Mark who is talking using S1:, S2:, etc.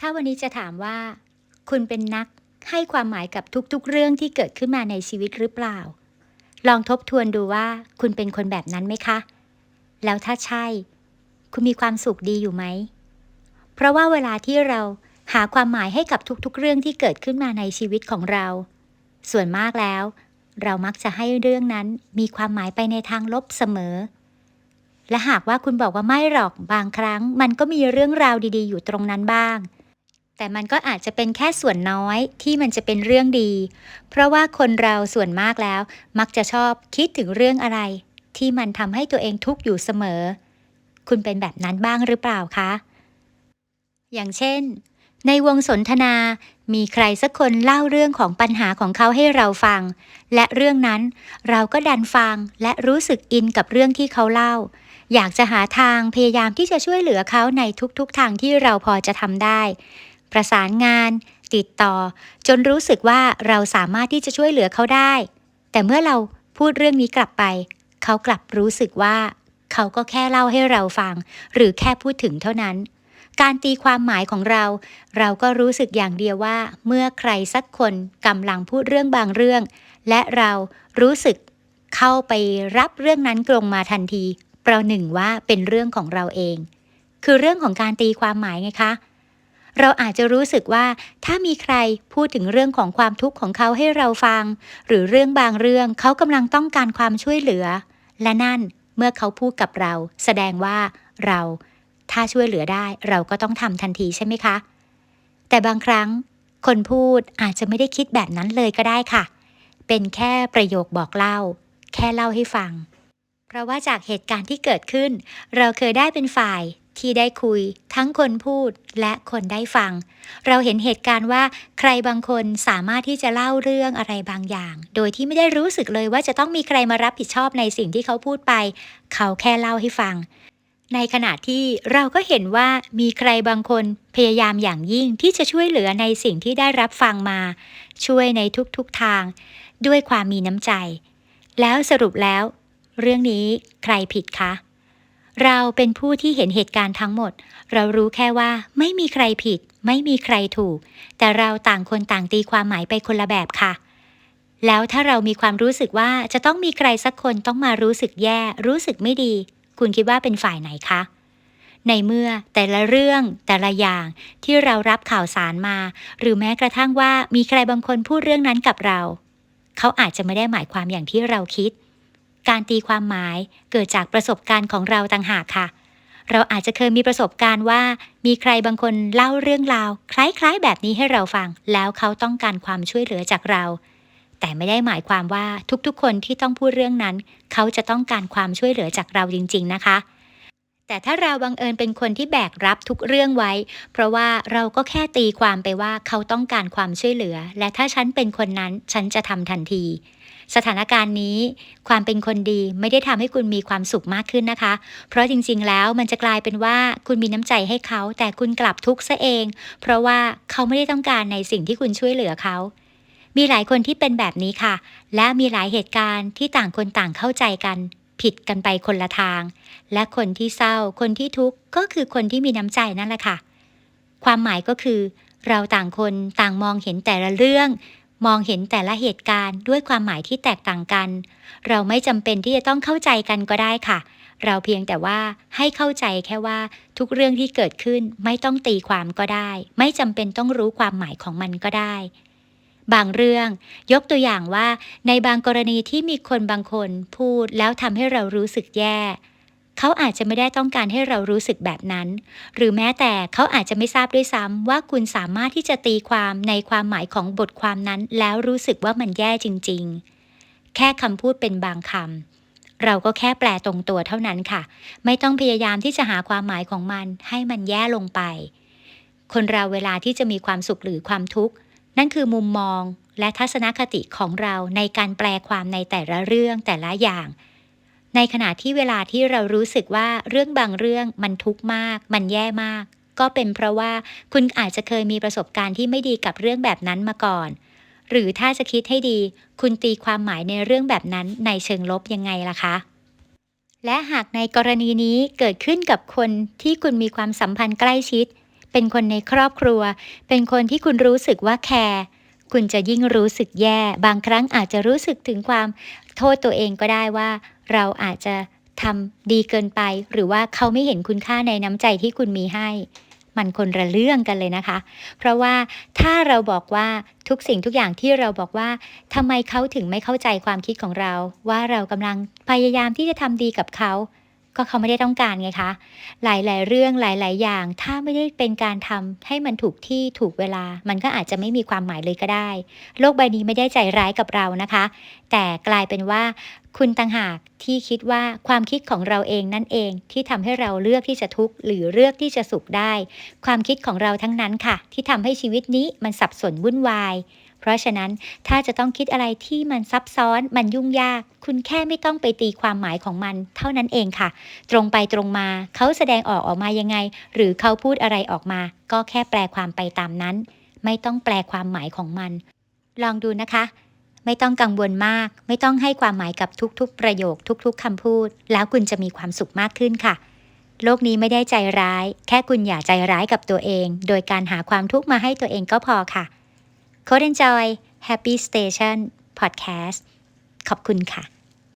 S1: ถ้าวันนี้จะถามว่า คุณเป็นนักให้ความหมายกับทุกๆ เรื่องที่เกิดขึ้นมาในชีวิตหรือเปล่า ลองทบทวนดูว่าคุณเป็นคนแบบนั้นไหมคะ แล้วถ้าใช่ คุณมีความสุขดีอยู่ไหม เพราะว่าเวลาที่เราหาความหมายให้กับทุกๆ เรื่องที่เกิดขึ้นมาในชีวิตของเรา ส่วนมากแล้ว เรามักจะให้เรื่องนั้นมีความหมายไปในทางลบเสมอ และหากว่าคุณบอกว่าไม่หรอกบางครั้ง มันก็มีเรื่องราวดี ๆ อยู่ตรงนั้นบ้าง แต่มันก็อาจจะเป็นแค่ส่วนน้อยที่มันจะเป็นเรื่องดี เพราะว่าคนเราส่วนมากแล้ว มักจะชอบคิดถึงเรื่องอะไร ที่มันทำให้ตัวเองทุกข์อยู่เสมอ คุณเป็นแบบนั้นบ้างหรือเปล่าคะ อย่างเช่น ในวงสนทนา มีใครสักคนเล่าเรื่องของปัญหาของเขาให้เราฟัง และเรื่องนั้นเราก็ดันฟังและรู้สึกอินกับเรื่องที่เขาเล่า อยากจะหาทางพยายามที่จะช่วยเหลือเขาในทุกๆทางที่เราพอจะทำได้ ประสานงาน ติดต่อ จนรู้สึกว่าเราสามารถที่จะช่วยเหลือเขาได้ แต่เมื่อเราพูดเรื่องนี้กลับไป เขากลับรู้สึกว่า เขาก็แค่เล่าให้เราฟัง หรือแค่พูดถึงเท่านั้น การตีความหมายของเรา เราก็รู้สึกอย่างเดียวว่า เมื่อใครสักคนกำลังพูดเรื่องบางเรื่อง และเรารู้สึกเข้าไปรับเรื่องนั้นตรงมาทันที ประหนึ่งว่าเป็นเรื่องของเราเอง คือเรื่องของการตีความหมายไงคะ เราอาจจะรู้สึกว่าถ้ามีใครพูดถึงเรื่องของความทุกข์ของเขาให้เราฟัง หรือเรื่องบางเรื่องเขากำลังต้องการความช่วยเหลือ และนั่นเมื่อเขาพูดกับเรา แสดงว่าเราถ้าช่วยเหลือได้เราก็ต้องทำทันทีใช่ไหมคะ แต่บางครั้ง คนพูดอาจจะไม่ได้คิดแบบนั้นเลยก็ได้ค่ะ เป็นแค่ประโยคบอกเล่า แค่เล่าให้ฟัง เพราะว่าจากเหตุการณ์ที่เกิดขึ้น เราเคยได้เป็นฝ่าย ที่ได้คุย ทั้งคนพูดและคนได้ฟัง เราเห็นเหตุการณ์ว่าใครบางคนสามารถที่จะเล่าเรื่องอะไรบางอย่าง โดยที่ไม่ได้รู้สึกเลยว่าจะต้องมีใครมารับผิดชอบในสิ่งที่เขาพูดไป เขาแค่เล่าให้ฟัง ในขณะที่เราก็เห็นว่ามีใครบางคนพยายามอย่างยิ่งที่จะช่วยเหลือในสิ่งที่ได้รับฟังมา ช่วยในทุกๆทาง ด้วยความมีน้ำใจ แล้วสรุปแล้ว เรื่องนี้ใครผิดคะ เราเป็นผู้ที่เห็นเหตุการณ์ทั้งหมด เรารู้แค่ว่าไม่มีใครผิด ไม่มีใครถูก แต่เราต่างคนต่างตีความหมายไปคนละแบบค่ะ แล้วถ้าเรามีความรู้สึกว่าจะต้องมีใครสักคนต้องมารู้สึกแย่ รู้สึกไม่ดี คุณคิดว่าเป็นฝ่ายไหนคะในเมื่อแต่ละเรื่องแต่ละอย่างที่เรารับข่าวสารมา หรือแม้กระทั่งว่ามีใครบางคนพูดเรื่องนั้นกับเรา เขาอาจจะไม่ได้หมายความอย่างที่เราคิด การตีความหมายเกิดจากประสบการณ์ของเราต่างหากค่ะ เราอาจจะเคยมีประสบการณ์ว่า มีใครบางคนเล่าเรื่องราว คล้ายๆ แบบนี้ให้เราฟัง แล้วเขาต้องการความช่วยเหลือจากเรา แต่ไม่ได้หมายความว่าทุกๆ คนที่ต้องพูดเรื่องนั้น เขาจะต้องการความช่วยเหลือจากเราจริง ๆ นะคะแต่ถ้าเราบังเอิญเป็นคนที่แบกรับทุกเรื่องไว้ เพราะว่าเราก็แค่ตีความไปว่าเขาต้องการความช่วยเหลือ และถ้าฉันเป็นคนนั้น ฉันจะทำทันที สถานการณ์นี้ ความเป็นคนดีไม่ได้ทำให้คุณมีความสุขมากขึ้นนะคะ เพราะจริงๆแล้วมันจะกลายเป็นว่าคุณมีน้ำใจให้เขา แต่คุณกลับทุกข์ซะเอง เพราะว่าเขาไม่ได้ต้องการในสิ่งที่คุณช่วยเหลือเขามีหลายคนที่เป็นแบบนี้ค่ะ และมีหลายเหตุการณ์ที่ต่างคนต่างเข้าใจกัน ผิดกันไปคนละทาง และคนที่เศร้า คนที่ทุกข์ก็คือคนที่มีน้ำใจนั่นแหละค่ะ ความหมายก็คือ เราต่างคนต่างมองเห็นแต่ละเรื่อง มองเห็นแต่ละเหตุการณ์ด้วยความหมายที่แตกต่างกัน เราไม่จำเป็นที่จะต้องเข้าใจกันก็ได้ค่ะ เราเพียงแต่ว่าให้เข้าใจแค่ว่าทุกเรื่องที่เกิดขึ้นไม่ต้องตีความก็ได้ ไม่จำเป็นต้องรู้ความหมายของมันก็ได้ บางเรื่อง ยกตัวอย่างว่าในบางกรณีที่มีคนบางคนพูดแล้วทำให้เรารู้สึกแย่ เขาอาจจะไม่ได้ต้องการให้เรารู้สึกแบบนั้น หรือแม้แต่เขาอาจจะไม่ทราบด้วยซ้ำว่าคุณสามารถที่จะตีความในความหมายของบทความนั้น แล้วรู้สึกว่ามันแย่จริง ๆ แค่คำพูดเป็นบางคำเราก็แค่แปลตรงตัวเท่านั้นค่ะ ไม่ต้องพยายามที่จะหาความหมายของมัน ให้มันแย่ลงไป คนเราเวลาที่จะมีความสุขหรือความทุกข์ นั่นคือมุมมองและทัศนคติของเราในการแปลความในแต่ละเรื่องแต่ละอย่าง ในขณะที่เวลาที่เรารู้สึกว่าเรื่องบางเรื่องมันทุกข์มาก มันแย่มาก ก็เป็นเพราะว่าคุณอาจจะเคยมีประสบการณ์ที่ไม่ดีกับเรื่องแบบนั้นมาก่อน หรือถ้าจะคิดให้ดี คุณตีความหมายในเรื่องแบบนั้นในเชิงลบยังไงล่ะคะ และหากในกรณีนี้เกิดขึ้นกับคนที่คุณมีความสัมพันธ์ใกล้ชิด เป็นคนในครอบครัว เป็นคนที่คุณรู้สึกว่าแคร์คุณจะยิ่งรู้สึกแย่ บางครั้งอาจจะรู้สึกถึงความ โทษตัวเองก็ได้ว่าเราอาจจะทำดีเกินไป หรือว่าเขาไม่เห็นคุณค่าในน้ำใจที่คุณมีให้ มันคนละเรื่องกันเลยนะคะ เพราะว่าถ้าเราบอกว่าทุกสิ่งทุกอย่างที่เราบอกว่าทำไมเขาถึงไม่เข้าใจความคิดของเรา ว่าเรากำลังพยายามที่จะทำดีกับเขา ก็เขาไม่ได้ต้องการไงคะ หลายๆ เรื่องหลาย ๆ อย่าง ถ้าไม่ได้เป็นการทำให้มันถูกที่ถูกเวลา มันก็อาจจะไม่มีความหมายเลยก็ได้ โลกใบนี้ไม่ได้ใจร้ายกับเรานะคะ แต่กลายเป็นว่า คุณต่างหากที่คิดว่าความคิดของเราเองนั่นเองที่ทำให้เราเลือกที่จะทุกข์หรือเลือกที่จะสุขได้ ความคิดของเราทั้งนั้นค่ะ ที่ทำให้ชีวิตนี้มันสับสนวุ่นวาย เพราะฉะนั้นถ้าจะต้องคิดอะไรที่มันซับซ้อนมันยุ่งยาก คุณแค่ไม่ต้องไปตีความหมายของมัน เท่านั้นเองค่ะ ตรงไปตรงมาเขาแสดงออกออกมายังไง หรือเขาพูดอะไรออกมา ก็แค่แปลความไปตามนั้น ไม่ต้องแปลความหมายของมัน ลองดูนะคะ ไม่ต้องกังวลมาก ไม่ต้องให้ความหมายกับทุกๆ ประโยคทุกๆคำพูด แล้วคุณจะมีความสุขมากขึ้นค่ะ โลกนี้ไม่ได้ใจร้าย แค่คุณอย่าใจร้ายกับตัวเอง โดยการหาความทุกข์มาให้ตัวเองก็พอค่ะ Code Enjoy Happy Station Podcast ขอบคุณค่ะ